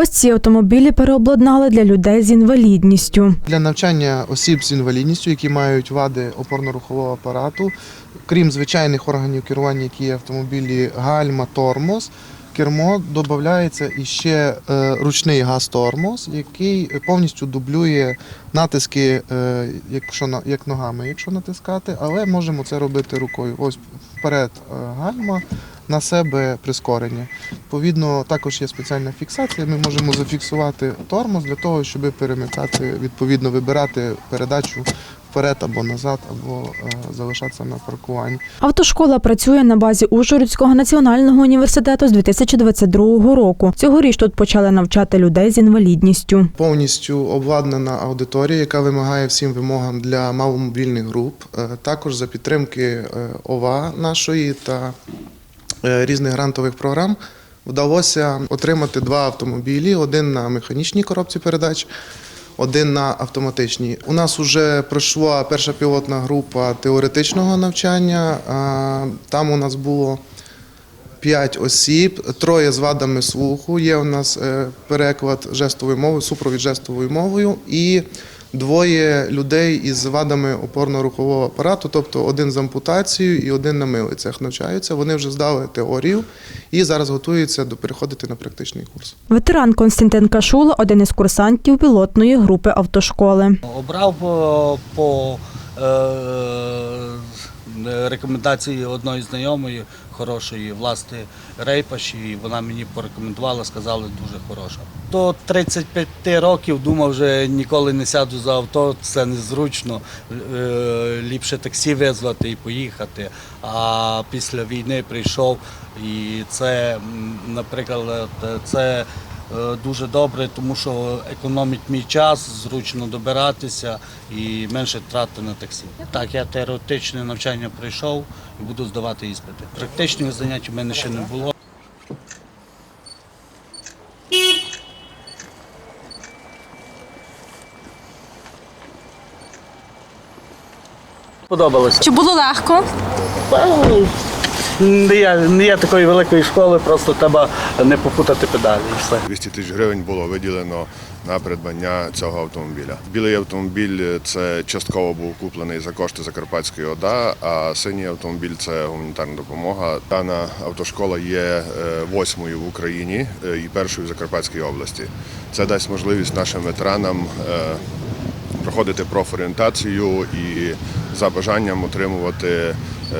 Ось ці автомобілі переобладнали для людей з інвалідністю. Для навчання осіб з інвалідністю, які мають вади опорно-рухового апарату, крім звичайних органів керування, які є автомобілі гальма, тормоз, кермо додається іще е, ручний газ-тормоз, який повністю дублює натиски, е, як ногами, якщо натискати, але можемо це робити рукою. Ось вперед е, гальма, на себе прискорення. Відповідно, також є спеціальна фіксація. Ми можемо зафіксувати тормоз для того, щоб перемикати, відповідно, вибирати передачу вперед або назад, або е, залишатися на паркуванні. Автошкола працює на базі Ужгородського національного університету з 2022 року. Цьогоріч тут почали навчати людей з інвалідністю. Повністю обладнана аудиторія, яка вимагає всім вимогам для маломобільних груп. Е, Також за підтримки е, ОВА нашої та різних грантових програм вдалося отримати два автомобілі: один на механічній коробці передач. Один на автоматичній. У нас вже пройшла перша пілотна група теоретичного навчання. Там у нас було П'ять осіб, троє з вадами слуху. Є у нас е, переклад жестовою мовою, супровід жестовою мовою, і двоє людей із вадами опорно-рухового апарату, тобто один з ампутацією і один на милицях навчаються. Вони вже здали теорію і зараз готуються до переходити на практичний курс. Ветеран Константин Кашула – один із курсантів пілотної групи автошколи. Обрав по, по е, рекомендації одної знайомої хорошої, власне, Рейпаш, і вона мені порекомендувала, сказали, дуже хороша. До 35 років думав, вже ніколи не сяду за авто, це незручно. Е, Ліпше таксі визвати і поїхати. А після війни прийшов, і це, наприклад, це Е, дуже добре, тому що економить мій час, зручно добиратися і менше трати на таксі. Так, я теоретичне навчання пройшов і буду здавати іспити. Практичних занять у мене ще не було. Подобалося. Чи було легко? Не є, не є такої великої школи, просто треба не попутати педалі і все. 200 тисяч гривень було виділено на придбання цього автомобіля. Білий автомобіль це частково був куплений за кошти Закарпатської ОДА, а синій автомобіль це гуманітарна допомога. Дана автошкола є е, восьмою в Україні е, і першою в Закарпатській області. Це дасть можливість нашим ветеранам е, проходити профорієнтацію і за бажанням отримувати е,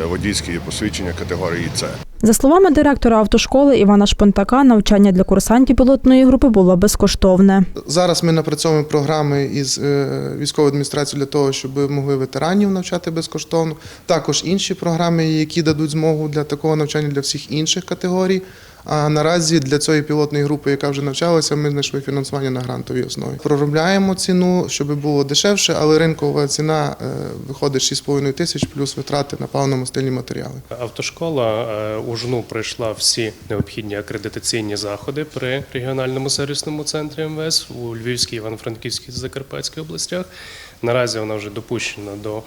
водійські посвідчення категорії С. За словами директора автошколи Івана Шпонтака, навчання для курсантів пілотної групи було безкоштовне. Зараз ми напрацьовуємо програми із е, військовою адміністрацією для того, щоб могли ветеранів навчати безкоштовно. Також інші програми, які дадуть змогу для такого навчання для всіх інших категорій. А наразі для цієї пілотної групи, яка вже навчалася, ми знайшли фінансування на грантовій основі. Проробляємо ціну, щоб було дешевше, але ринкова ціна е, виходить 6,5 тисяч плюс витрати на паливно-мастильні матеріали. Автошкола е, у жну пройшла всі необхідні акредитаційні заходи при регіональному сервісному центрі МВС у Львівській, Івано-Франківській та Закарпатській областях. Наразі вона вже допущена до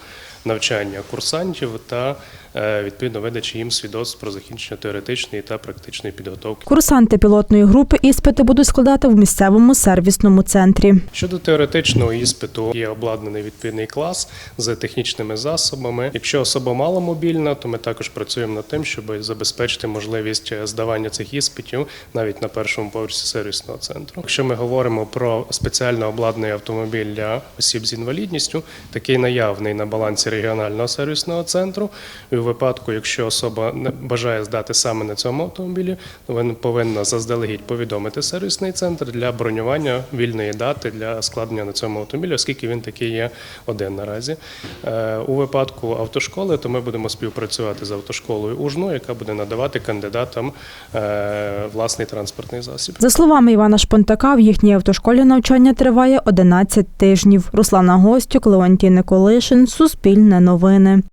навчання курсантів та е, відповідно видачі їм свідоцтв про закінчення теоретичної та практичної підготовки. Курсанти пілотної групи іспити будуть складати в місцевому сервісному центрі. Щодо теоретичного іспиту, є обладнаний відповідний клас з технічними засобами. Якщо особа маломобільна, то ми також працюємо над тим, щоб забезпечити можливість здавання цих іспитів навіть на першому поверсі сервісного центру. Якщо ми говоримо про спеціально обладнаний автомобіль для осіб з інвалідністю, такий наявний на балансі регіонального сервісного центру. І у випадку, якщо особа не бажає здати саме на цьому автомобілі, то вона повинна заздалегідь повідомити сервісний центр для бронювання вільної дати для складення на цьому автомобілі, оскільки він такий є один наразі. Е, У випадку автошколи, то ми будемо співпрацювати з автошколою УЖНУ, яка буде надавати кандидатам е, власний транспортний засіб. За словами Івана Шпонтака, в їхній автошколі навчання триває 11 тижнів. Руслана Гостюк, Леонтій Николишин, Суспільне новини.